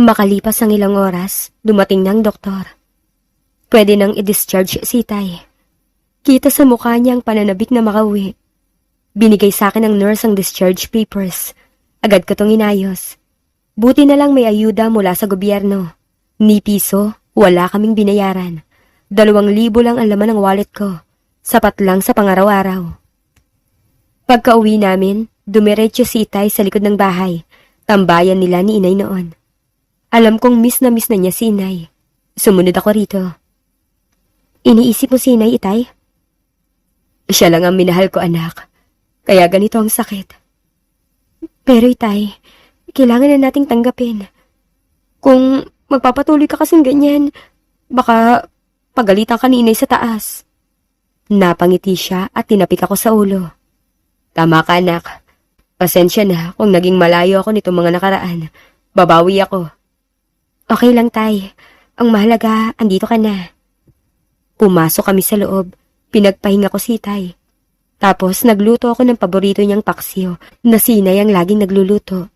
Makalipas ang ilang oras, dumating ng doktor. Pwede nang i-discharge si Tay. Kita sa mukha niya ang pananabik na makauwi. Binigay sa akin ng nurse ang discharge papers. Agad ko tong inayos. Buti na lang may ayuda mula sa gobyerno. Ni piso, wala kaming binayaran. Dalawang libo lang ang laman ng wallet ko. Sapat lang sa pangaraw-araw. Pagka uwi namin, dumiretso si Itay sa likod ng bahay. Tambayan nila ni Inay noon. Alam kong miss na miss na niya si Inay. Sumunod ako rito. Iniisip mo si Inay, Itay? Siya lang ang minahal ko, anak. Kaya ganito ang sakit. Pero Itay, kailangan na nating tanggapin. Kung magpapatuloy ka kasing ganyan, baka pagalitan ka ni Inay sa taas. Napangiti siya at tinapik ako sa ulo. Tama ka, anak. Pasensya na kung naging malayo ako nito mga nakaraan. Babawi ako. Okay lang, Tay. Ang mahalaga, andito ka na. Pumasok kami sa loob. Pinagpahinga ko si Tay. Tapos nagluto ako ng paborito niyang paksiyo na sinay ang laging nagluluto.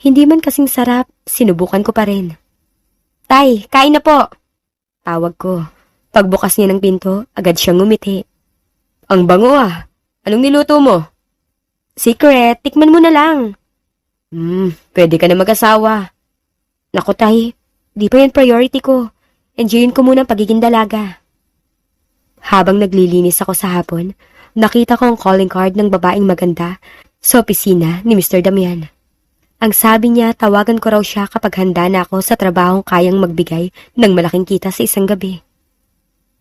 Hindi man kasing sarap, sinubukan ko pa rin. Tay, kain na po! Tawag ko. Pagbukas niya ng pinto, agad siyang ngumiti. Ang bango ah. Anong niluto mo? Secret, tikman mo na lang. Hmm, pwede ka na mag-asawa. Naku tay, di pa yan priority ko. Enjoyin ko muna ang pagiging dalaga. Habang naglilinis ako sa hapon, nakita ko ang calling card ng babaeng maganda sa opisina ni Mr. Damian. Ang sabi niya, tawagan ko raw siya kapag handa na ako sa trabahong kayang magbigay ng malaking kita sa isang gabi.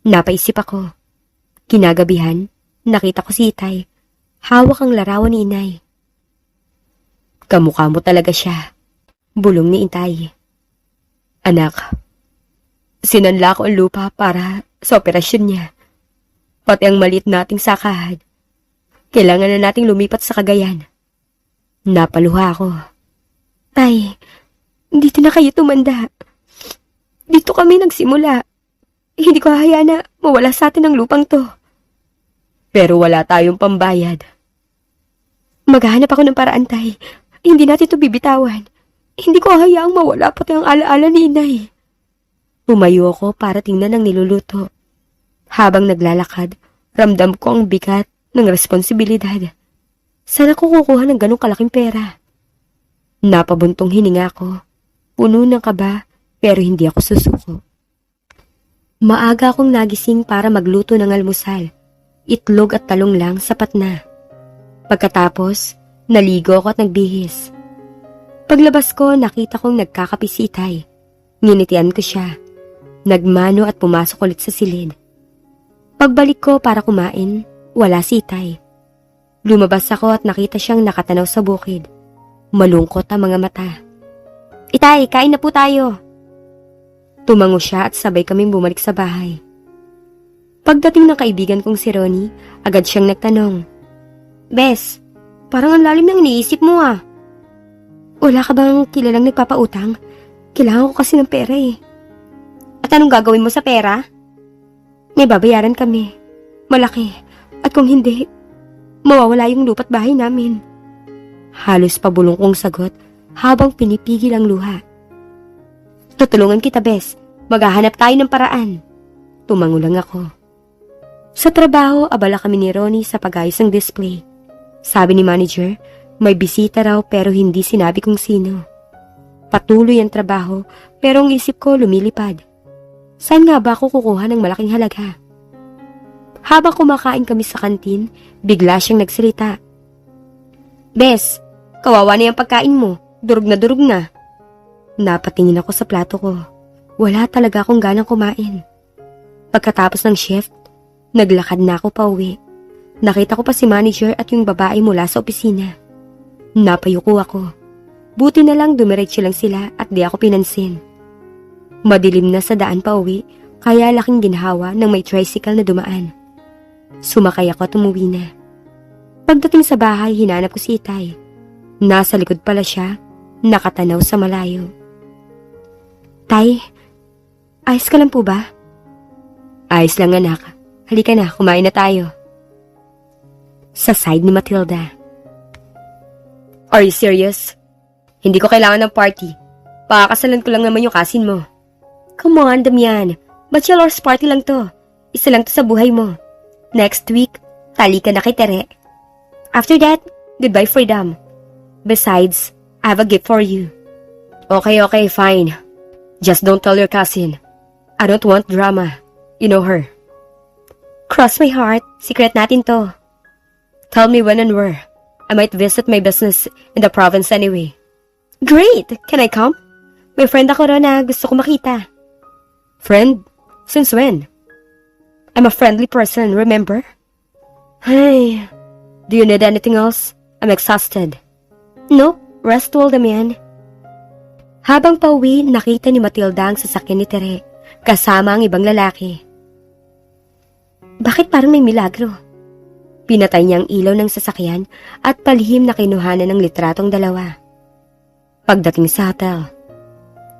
Napaisip ako. Kinagabihan, nakita ko si Itay. Hawak ang larawan ni Inay. Kamukha mo talaga siya. Bulong ni Itay. Anak, sinanla ko ang lupa para sa operasyon niya. Pati ang malit nating sakahan. Kailangan na nating lumipat sa Cagayan. Napaluha ako. Tay, dito na kayo tumanda. Dito kami nagsimula. Hindi ko hahayaan na mawala sa atin ang lupang to. Pero wala tayong pambayad. Maghahanap ako ng paraan, Tay. Hindi natin to bibitawan. Hindi ko hayaang mawala pati ang alaala ni Inay. Tumayo ako para tingnan ang niluluto. Habang naglalakad, ramdam ko ang bigat ng responsibilidad. Sana ko kukuha ng ganong kalaking pera. Napabuntong hininga ko. Puno ng kaba, pero hindi ako susuko. Maaga akong nagising para magluto ng almusal. Itlog at talong lang sapat na. Pagkatapos, naligo ako at nagbihis. Paglabas ko, nakita kong nagkakapisitay. Nginitian ko siya. Nagmano at pumasok ulit sa silid. Pagbalik ko para kumain, wala si Itay. Lumabas ako at nakita siyang nakatanaw sa bukid. Malungkot ang mga mata. Itay, kain na po tayo. Tumango siya at sabay kaming bumalik sa bahay. Pagdating ng kaibigan kong si Ronnie, agad siyang nagtanong. Bes, parang ang lalim ng iniisip mo ah. Wala ka bang kilalang nagpapautang? Kailangan ko kasi ng pera eh. At anong gagawin mo sa pera? May babayaran kami. Malaki. At kung hindi, mawawala yung lupa't bahay namin. Halos pabulong kong sagot habang pinipigil ang luha. Tutulungan kita, Bes. Maghahanap tayo ng paraan. Tumango lang ako. Sa trabaho, abala kami ni Ronnie sa pag-ayos ng display. Sabi ni manager, may bisita raw pero hindi sinabi kung sino. Patuloy ang trabaho pero ang isip ko lumilipad. Saan nga ba ako kukuha ng malaking halaga? Habang kumakain kami sa kantin, bigla siyang nagsalita. Bes, kawawa na yung pagkain mo. Durog na durog na. Napatingin ako sa plato ko. Wala talaga akong ganang kumain. Pagkatapos ng shift, naglakad na ako pa uwi. Nakita ko pa si manager at yung babae mula sa opisina. Napayuko ako. Buti na lang dumiretso lang sila at di ako pinansin. Madilim na sa daan pa uwi, kaya laking ginhawa ng may tricycle na dumaan. Sumakay ako at umuwi na. Pagdating sa bahay, hinanap ko si Itay. Nasa likod pala siya, nakatanaw sa malayo. Tay, ayos ka lang po ba? Ayos lang anak. Halika na, kumain na tayo. Sa side ni Matilda. Are you serious? Hindi ko kailangan ng party. Pakakasalan ko lang naman yung kasin mo. Come on, Damian. Bachelor's party lang to. Isa lang to sa buhay mo. Next week, tali ka na kay Tere. After that, goodbye freedom. Besides, I have a gift for you. Okay, okay, fine. Just don't tell your cousin. I don't want drama. You know her. Cross my heart, secret natin to. Tell me when and where. I might visit my business in the province anyway. Great! Can I come? May friend ako ron na gusto ko makita. Friend? Since when? I'm a friendly person, remember? Hey, do you need anything else? I'm exhausted. Nope, rest well, Damian. Habang pauwi, nakita ni Matilda ang sasakyan ni Tere, kasama ang ibang lalaki. Bakit parang may milagro? Pinatay niya ang ilaw ng sasakyan at palihim na kinuhanan ng litratong dalawa. Pagdating sa hotel.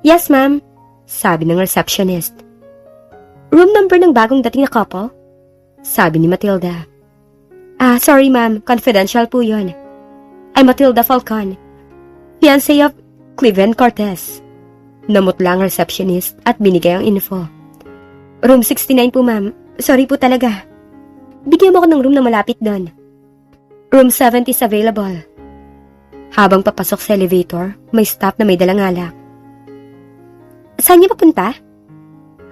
Yes, ma'am, sabi ng receptionist. Room number ng bagong dating na couple? Sabi ni Matilda. Ah, sorry ma'am, confidential po yun. I'm Matilda Falcon, fiancé of Cleveland Cortez. Namutla ang receptionist at binigay ang info. Room 69 po ma'am, sorry po talaga. Bigyan mo ko ng room na malapit doon. Room 70 is available. Habang papasok sa elevator, may staff na may dalang alak. Saan niya papunta?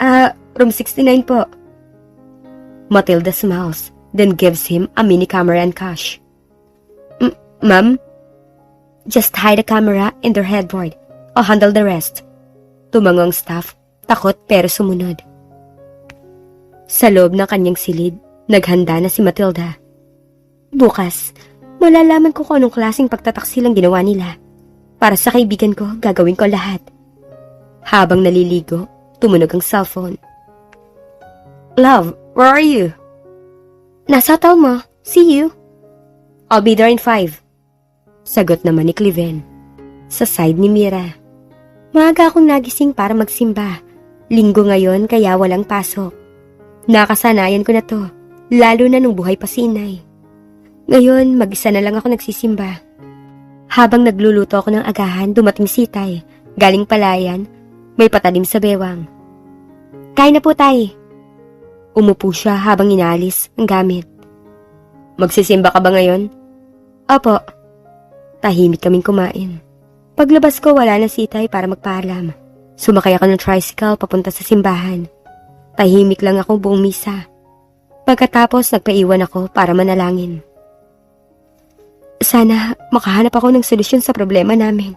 Ah, room 69 po. Matilda smiles, then gives him a mini camera and cash. "M- Ma'am? Just hide the camera in their headboard. I'll handle the rest. Tumango ang staff, takot pero sumunod. Sa loob ng kanyang silid, naghanda na si Matilda. Bukas, malalaman ko kung anong klaseng pagtataksil ang ginawa nila. Para sa kaibigan ko, gagawin ko lahat. Habang naliligo, tumunog ang cellphone. Love, where are you? Nasa hotel mo. See you. I'll be there in five. Sagot naman ni Cliven. Sa side ni Mira. Maaga akong nagising para magsimba. Linggo ngayon kaya walang pasok. Nakasanayan ko na to, lalo na nung buhay pa si inay. Ngayon, mag-isa na lang ako nagsisimba. Habang nagluluto ako ng agahan, dumating si Tay. Galing palayan, may patalim sa bewang. Kain na po, Tay. Umupo siya habang inaalis ang gamit. Magsisimba ka ba ngayon? Opo. Tahimik kaming kumain. Paglabas ko, wala na si Tay para magpaalam. Sumakay ako ng tricycle papunta sa simbahan. Tahimik lang ako buong misa. Pagkatapos, nagpaiwan ako para manalangin. Sana makahanap ako ng solusyon sa problema namin.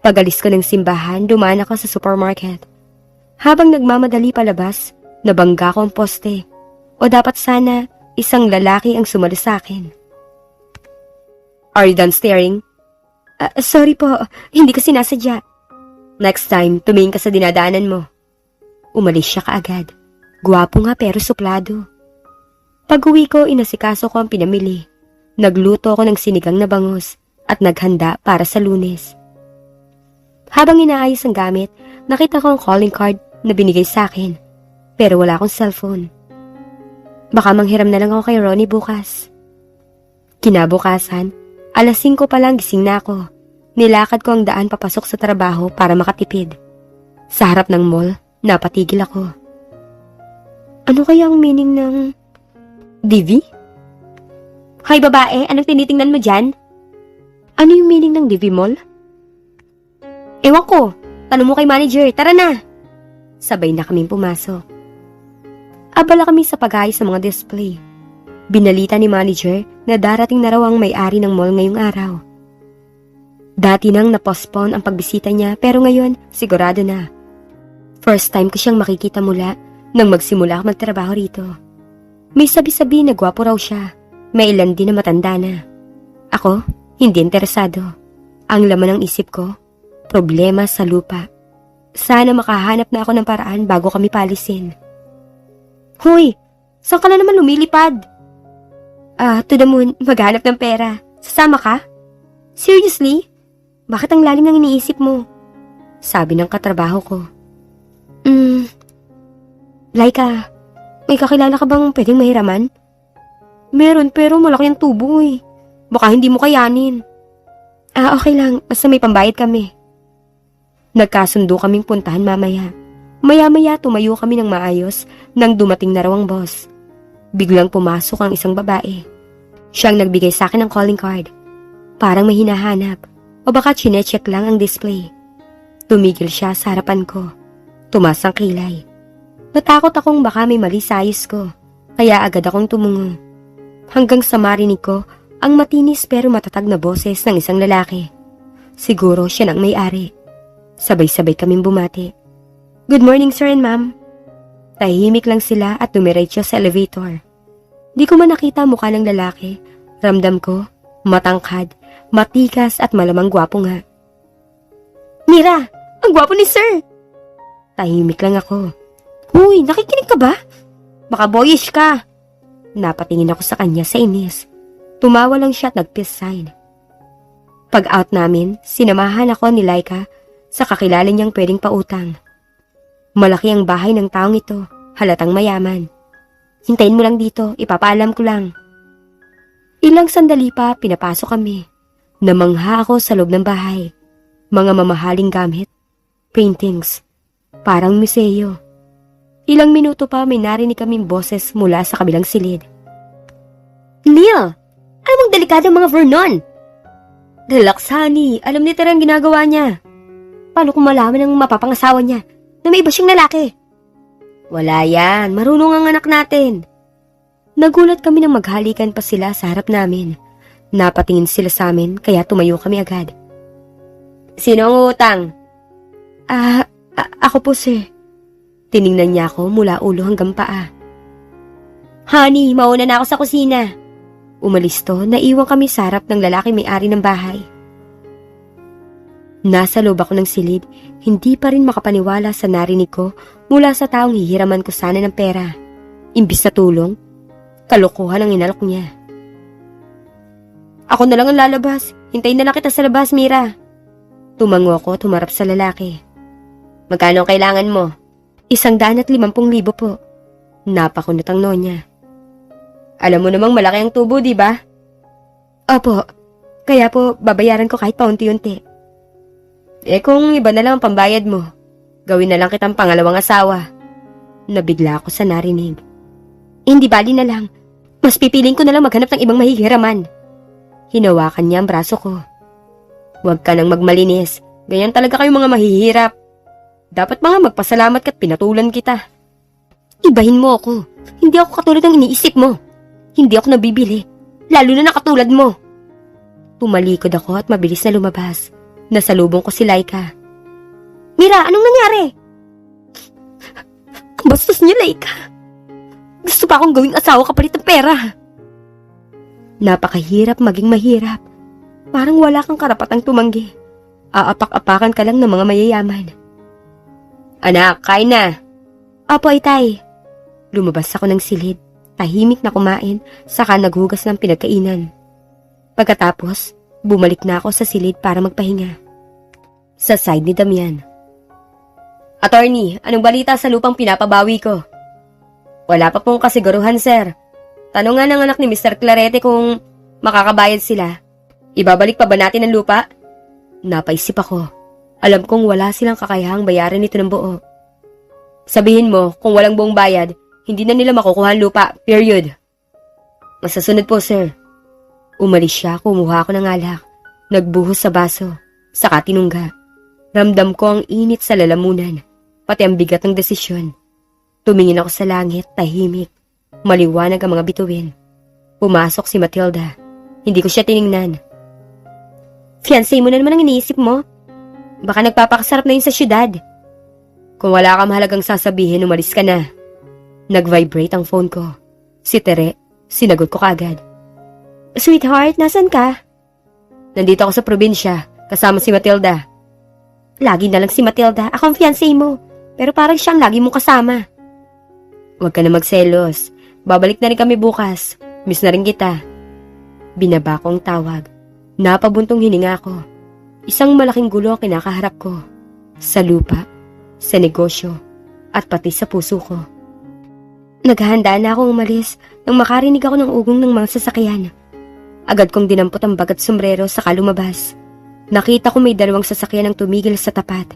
Pagalis ko ng simbahan, dumaan ako sa supermarket. Habang nagmamadali palabas, nabangga ko ang poste. O dapat sana, isang lalaki ang sumalo sa akin. Are you done staring? Ah, sorry po, hindi ko sinasadya. Next time, tumingin ka sa dinadaanan mo. Umalis siya kaagad. Guwapo nga pero suplado. Pag uwi ko, inasikaso ko ang pinamili. Nagluto ako ng sinigang na bangus at naghanda para sa lunes. Habang inaayos ang gamit, nakita ko ang calling card na binigay sa akin. Pero wala akong cellphone. Baka manghiram na lang ako kay Ronnie bukas. Kinabukasan, alas 5 pa lang gising na ako. Nilakad ko ang daan papasok sa trabaho para makatipid. Sa harap ng mall, napatigil ako. Ano kaya ang meaning ng... DV? Hay babae, anong tinitingnan mo dyan? Ano yung meaning ng DV Mall? Ewan ko, tanong mo kay manager, tara na! Sabay na kaming pumasok. Abala kami sa pag sa mga display. Binalita ni manager na darating na raw ang may-ari ng mall ngayong araw. Dati nang napospon ang pagbisita niya pero ngayon sigurado na. First time ko siyang makikita mula nang magsimula ako magtrabaho rito. May sabi-sabi na gwapo raw siya. May ilan din na matanda na. Ako, hindi interesado. Ang laman ng isip ko, problema sa lupa. Sana makahanap na ako ng paraan bago kami palisin. Hoy, saan ka na naman lumilipad? Ah, to the moon, maghanap ng pera. Sasama ka? Seriously? Bakit ang lalim ng iniisip mo? Sabi ng katrabaho ko. Hmm, Laika, may kakilala ka bang pwedeng mahiraman? Meron pero malaki ang tubo eh. Baka hindi mo kayanin. Ah, okay lang. Basta may pambayad kami. Nagkasundo kaming puntahan mamaya. Maya-maya tumayo kami ng maayos nang dumating na raw ang boss. Biglang pumasok ang isang babae. Siyang nagbigay sa akin ng calling card. Parang may hinahanap o baka chinecheck lang ang display. Tumigil siya sa harapan ko. Tumas ang kilay. Natakot akong baka may mali sa ayos ko, kaya agad akong tumungo. Hanggang sa marinig ko ang matinis pero matatag na boses ng isang lalaki. Siguro siya nang may-ari. Sabay-sabay kaming bumati. Good morning sir and ma'am. Tahimik lang sila at dumiretso sa elevator. Di ko man nakita mukha ng lalaki. Ramdam ko, matangkad, matikas at malamang gwapo nga. Mira, ang gwapo ni sir! Tahimik lang ako. Huy, nakikinig ka ba? Baka boyish ka. Napatingin ako sa kanya sa inis. Tumawa lang siya at nag-peace sign. Pag out namin, sinamahan ako ni Laika sa kakilala niyang pwedeng pautang. Malaki ang bahay ng taong ito, halatang mayaman. Hintayin mo lang dito, ipapaalam ko lang. Ilang sandali pa, pinapasok kami. Namangha ako sa loob ng bahay. Mga mamahaling gamit, paintings, parang museo. Ilang minuto pa may narinig kaming boses mula sa kabilang silid. Neil! Ano bang delikadong mga Vernon? Relax, honey. Alam ni Tara ang ginagawa niya. Paano kung malaman ng mapapangasawa niya na may iba siyang lalaki? Wala yan. Marunong ang anak natin. Nagulat kami nang maghalikan pa sila sa harap namin. Napatingin sila sa amin kaya tumayo kami agad. Sino ang utang? Ah, ako po sir. Tiningnan niya ako mula ulo hanggang paa. Honey, mauna na ako sa kusina. Umalis to, naiwan kami sa harap ng lalaki may-ari ng bahay. Nasa loob ako ng silid, hindi pa rin makapaniwala sa narinig ko mula sa taong hihiraman ko sana ng pera. Imbis na tulong, kalokohan ang inalok niya. Ako na lang ang lalabas. Hintayin na lang kita sa labas, Mira. Tumango ako, tumarap sa lalaki. Magkano ang kailangan mo? Isang daan at limampung libo po. Napakunot ang nonya. Alam mo namang malaki ang tubo, di ba? Opo. Kaya po, babayaran ko kahit paunti-unti. Eh kung iba na lang ang pambayad mo, gawin na lang kitang pangalawang asawa. Nabigla ako sa narinig. Hindi bali na lang. Mas pipiling ko na lang maghanap ng ibang mahihiraman. Hinawakan niya ang braso ko. Huwag ka nang magmalinis. Ganyan talaga kayo mga mahihirap. Dapat mga magpasalamat ka't pinatulan kita. Ibahin mo ako. Hindi ako katulad ng iniisip mo. Hindi ako nabibili. Lalo na nakatulad mo. Tumalikod ako at mabilis na lumabas. Nasalubong ko si Laika. Mira, anong nangyari? Ang bastos niya, Laika. Gusto pa akong gawing asawa kapalit ng pera. Napakahirap maging mahirap. Parang wala kang karapatang tumanggi. Aapak-apakan ka lang ng mga mayayaman. Anak, kain na. Apo, itay. Lumabas ako ng silid. Tahimik na kumain, saka naghugas ng pinagkainan. Pagkatapos, bumalik na ako sa silid para magpahinga. Sa side ni Damian. Attorney, anong balita sa lupang pinapabawi ko? Wala pa pong kasiguruhan, sir. Tanong nga ng anak ni Mr. Clarete kung makakabayad sila. Ibabalik pa ba natin ang lupa? Napaisip ako. Alam kong wala silang kakayahang bayaran ito ng buo. Sabihin mo, kung walang buong bayad, hindi na nila makukuha lupa, period. Masasunod po, sir. Umalis siya, kumuha ako ng alak. Nagbuhos sa baso, saka tinungga. Ramdam ko ang init sa lalamunan, pati ang bigat ng desisyon. Tumingin ako sa langit, tahimik. Maliwanag ang mga bituin. Pumasok si Matilda. Hindi ko siya tiningnan. Fiancé mo na naman ang iniisip mo. Baka nagpapakasarap na yun sa syudad. Kung wala ka mahalagang sasabihin, umalis ka na. Nag-vibrate ang phone ko. Si Tere, sinagot ko kagad. Sweetheart, nasan ka? Nandito ako sa probinsya, kasama si Matilda. Lagi na lang si Matilda, ako ang fiancé mo. Pero parang siyang lagi mong kasama. Huwag ka na magselos. Babalik na rin kami bukas. Miss na rin kita. Binaba ko ang tawag. Napabuntong hininga ko. Isang malaking gulo ang kinakaharap ko. Sa lupa, sa negosyo, at pati sa puso ko. Naghahanda na akong umalis nang makarinig ako ng ugong ng mga sasakyan. Agad kong dinampot ang bagat sombrero sa kalumabas. Nakita ko may dalawang sasakyan ang tumigil sa tapat.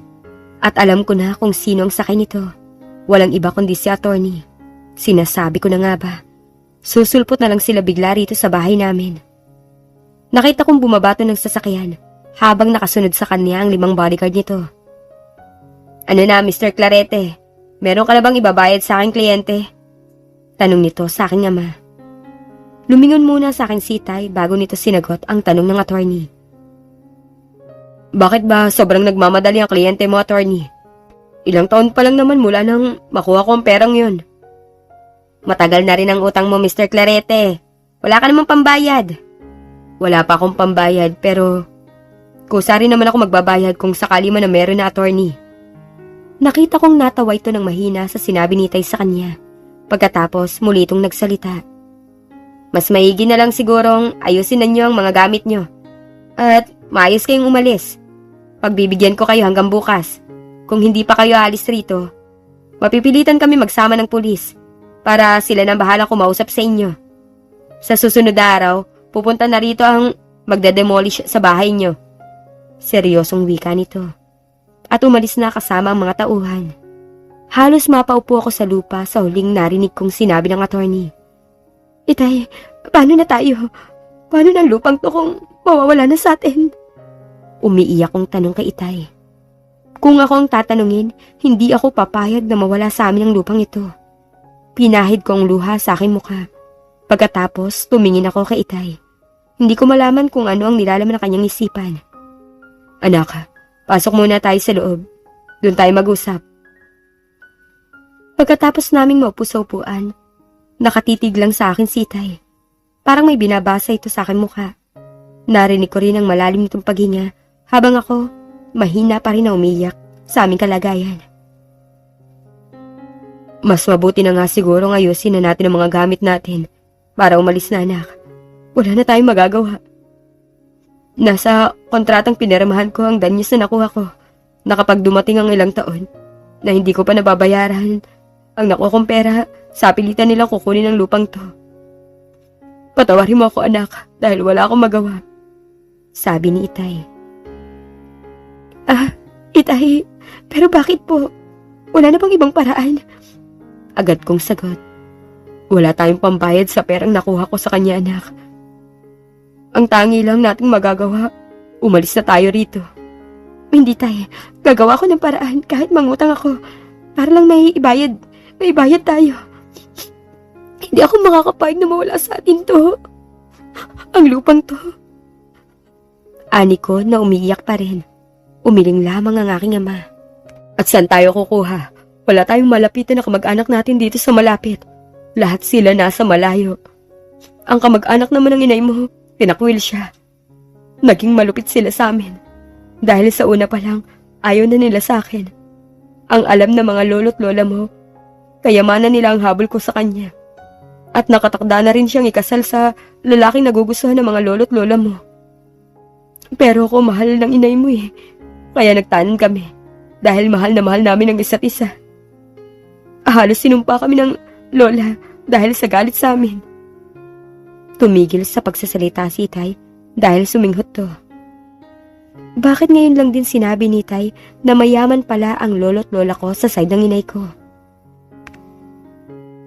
At alam ko na kung sino ang sakay nito. Walang iba kundi si attorney. Sinasabi ko na nga ba. Susulpot na lang sila bigla rito sa bahay namin. Nakita kong bumabato ng sasakyan habang nakasunod sa kanya ang limang bodyguard nito. Ano na, Mr. Clarete? Meron ka na bang ibabayad sa aking kliyente? Tanong nito sa aking ama. Lumingon muna sa aking sitay bago nito sinagot ang tanong ng attorney. Bakit ba sobrang nagmamadali ang kliyente mo, attorney? Ilang taon pa lang naman mula nang makuha ko ang perang yun. Matagal na rin ang utang mo, Mr. Clarete. Wala ka namang pambayad. Wala pa akong pambayad pero kusa rin naman ako magbabayad kung sakali man na meron na attorney. Nakita kong natawa ito ng mahina sa sinabi ni Tay sa kanya. Pagkatapos muli itong nagsalita. Mas maigi na lang sigurong ayusin na ang mga gamit niyo. At maayos kayong umalis. Pagbibigyan ko kayo hanggang bukas. Kung hindi pa kayo alis rito, mapipilitan kami magsama ng pulis para sila nang bahala kumausap sa inyo. Sa susunod araw, pupunta na rito ang magdademolish sa bahay niyo. Seryosong wika nito. At umalis na kasama ang mga tauhan. Halos mapaupo ako sa lupa sa huling narinig kong sinabi ng attorney. Itay, paano na tayo? Paano ng lupang to kung mawawala na sa atin? Umiiyak kong tanong kay Itay. Kung ako ang tatanungin, hindi ako papayag na mawala sa amin ang lupang ito. Pinahid ko ang luha sa aking mukha. Pagkatapos, tumingin ako kay Itay. Hindi ko malaman kung ano ang nilalaman ng kanyang isipan. Anak, pasok muna tayo sa loob. Doon tayo mag-usap. Pagkatapos naming maupo sa upuan, nakatitig lang sa akin si Itay. Parang may binabasa ito sa akin mukha. Narinig ko rin ang malalim nitong paghinga habang ako mahina pa rin na umiyak sa aming kalagayan. Mas mabuti na nga siguro ayusin na natin ang mga gamit natin para umalis na anak. Wala na tayong magagawa. Nasa kontratang pinirmahan ko ang danyos na nakuha ko na kapag dumating ang ilang taon na hindi ko pa nababayaran ang nakuha kong pera sa pilitan nilang kukunin ang lupang to. Patawarin mo ako anak dahil wala akong magawa. Sabi ni Itay. Ah, Itay, pero bakit po? Wala na bang ibang paraan? Agad kong sagot. Wala tayong pambayad sa perang nakuha ko sa kanya anak. Ang tangi lang nating magagawa, umalis na tayo rito. Hindi tayo, gagawa ko ng paraan kahit mangutang ako. Para lang may ibayad, may ibayad tayo. Hindi ako makakapayag na mawala sa atin to. Ang lupang to. Ani ko na umiiyak pa rin. Umiling lamang ang aking ama. At saan tayo kukuha? Wala tayong malapitan na kamag-anak natin dito sa malapit. Lahat sila nasa malayo. Ang kamag-anak naman ng inay mo, tinakwil siya. Naging malupit sila sa amin. Dahil sa una pa lang, ayaw na nila sa akin. Ang alam ng mga lolo't lola mo, kayamanan nila ang habol ko sa kanya. At nakatakda na rin siyang ikasal sa lalaking nagugustuhan ng mga lolo't lola mo. Pero ako mahal ng inay mo eh. Kaya nagtanan kami. Dahil mahal na mahal namin ang isa't isa. Halos sinumpa kami ng lola dahil sa galit sa amin. Tumigil sa pagsasalita si Tay dahil suminghot to. Bakit ngayon lang din sinabi ni Tay na mayaman pala ang lolo't lola ko sa side ng inay ko?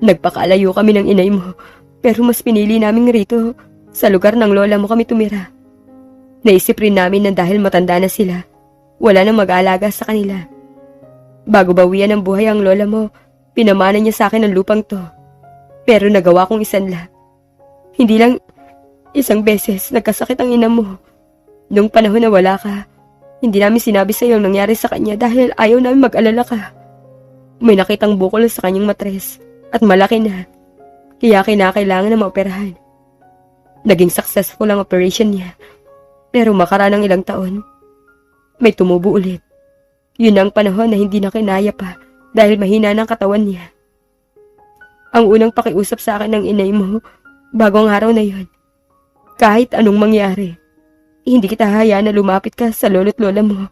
Nagpakalayo kami ng inay mo, pero mas pinili namin rito sa lugar ng lola mo kami tumira. Naisip rin namin na dahil matanda na sila, wala nang mag-aalaga sa kanila. Bago bawian ng buhay ang lola mo, pinamana niya sa akin ang lupang to. Pero nagawa kong isanla. Hindi lang isang beses nagkasakit ang ina mo. Noong panahon na wala ka, hindi namin sinabi sa iyo ang nangyari sa kanya dahil ayaw namin mag-alala ka. May nakitang bukol sa kanyang matres at malaki na. Kaya kinakailangan na maoperahan. Naging successful ang operation niya. Pero makaraan ng ilang taon, may tumubo ulit. Yun ang panahon na hindi na kinaya pa dahil mahina ng katawan niya. Ang unang pakiusap sa akin ng inay mo bago ang araw na yon. Kahit anong mangyari, hindi kita hayaan na lumapit ka sa lolo't lola mo.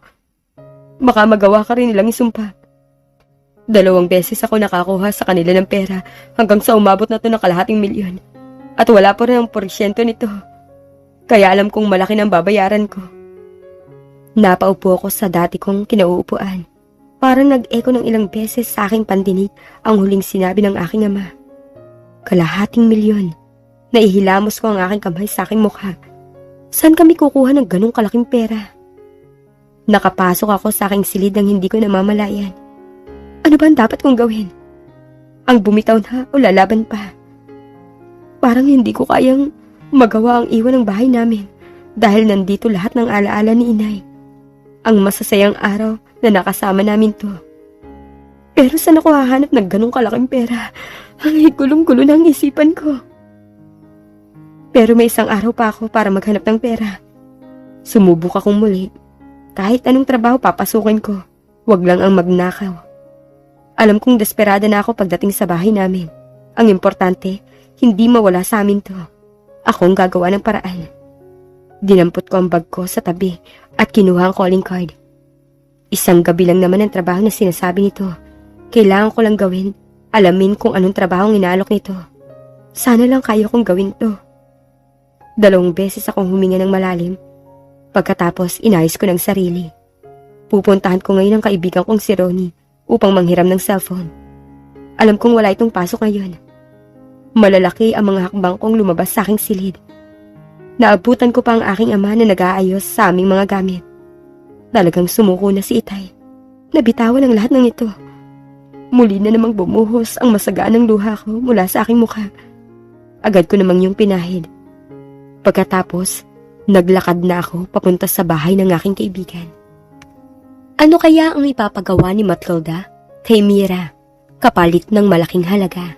Baka magawa ka rin nilang isumpa. Dalawang beses ako nakakuha sa kanila ng pera hanggang sa umabot na to ng kalahating milyon. At wala pa rin ang porsyento nito. Kaya alam kong malaki ng babayaran ko. Napaupo ako sa dati kong kinauupuan. Parang nag-echo ng ilang beses sa aking pandinig ang huling sinabi ng aking ama. Kalahating milyon. Naihilamos ko ang aking kamay sa aking mukha. Saan kami kukuha ng ganong kalaking pera? Nakapasok ako sa aking silid nang hindi ko namamalayan. Ano ba ang dapat kong gawin? Ang bumitaw na o lalaban pa? Parang hindi ko kayang magawa ang iwan ng bahay namin dahil nandito lahat ng alaala ni inay. Ang masasayang araw na nakasama namin to. Pero saan ako hahanap ng ganong kalaking pera? Ang gulong-gulo ng isipan ko. Pero may isang araw pa ako para maghanap ng pera. Sumubok akong muli. Kahit anong trabaho papasukin ko, wag lang ang magnakaw. Alam kong desperada na ako pagdating sa bahay namin. Ang importante, hindi mawala sa amin to. Ako ang gagawa ng paraan. Dinampot ko ang bag ko sa tabi at kinuha ang calling card. Isang gabi lang naman ang trabaho na sinasabi nito. Kailangan ko lang gawin, alamin kung anong trabaho ang inaalok nito. Sana lang kaya kong gawin to. Dalawang beses akong huminga ng malalim. Pagkatapos, inayos ko ng sarili. Pupuntahan ko ngayon ang kaibigan kong si Ronnie upang manghiram ng cellphone. Alam kong wala itong pasok ngayon. Malalaki ang mga hakbang kong lumabas sa aking silid. Naabutan ko pa ang aking ama na nag-aayos sa aming mga gamit. Talagang sumuko na si Itay. Nabitawan ang lahat ng ito. Muli na namang bumuhos ang masagaan ng luha ko mula sa aking mukha. Agad ko namang yung pinahid. Pagkatapos, naglakad na ako papunta sa bahay ng aking kaibigan. Ano kaya ang ipapagawa ni Matilda kay Mira kapalit ng malaking halaga?